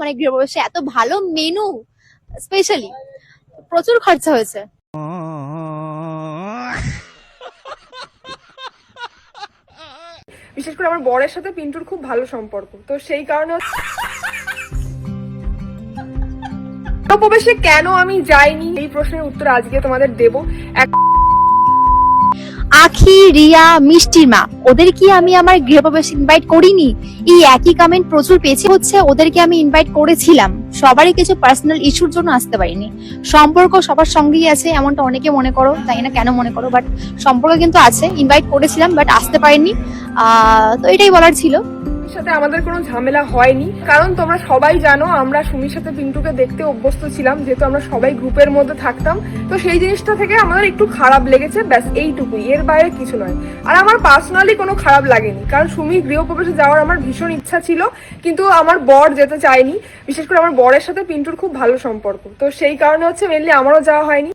মানে গৃহপ্রবেশে এত ভালো মেনু স্পেশালি প্রচুর খরচা হয়েছে। বিশেষ করে আমার বরের সাথে পিন্টুর খুব ভালো সম্পর্ক, তো সেই কারণে প্রবেশে কেন আমি যাইনি? এই প্রশ্নের উত্তর আজকে তোমাদের দেব। আখি রিয়া, মিষ্টির মা। ওদের কি আমি আমার গৃহপ্রবেশ ইনভাইট করিনি। এই একই কমেন্ট প্রচুর পেয়েছি। হচ্ছে ওদেরকে আমি ইনভাইট করেছিলাম। সবারই কিছু পার্সোনাল ইস্যুর জন্য আসতে পারিনি। সম্পর্ক সবার সঙ্গেই আছে, এমনটা অনেকে মনে করো তাই না কেন মনে করো বাট সম্পর্ক কিন্তু আছে। ইনভাইট করেছিলাম বাট আসতে পারিনি তো এটাই বলার ছিল। সাথে আমাদের কোনো ঝামেলা হয়নি। কারণ তোমরা সবাই জানো, আমরা সুমির সাথে পিন্টুকে দেখতে অভ্যস্ত ছিলাম, যেহেতু আমরা সবাই গ্রুপের মধ্যে থাকতাম। তো সেই জিনিসটা থেকে আমাদের একটু খারাপ লেগেছে, ব্যাস এইটুকুই। এর বাইরে কিছু নয়। আর আমার পার্সোনালি কোনো খারাপ লাগেনি, কারণ সুমি গৃহপ্রবেশে যাওয়ার আমার ভীষণ ইচ্ছা ছিল, কিন্তু আমার বর যেতে চায়নি। বিশেষ করে আমার বরের সাথে পিন্টুর খুব ভালো সম্পর্ক। তো সেই কারণে হচ্ছে মেনলি আমারও যাওয়া হয়নি।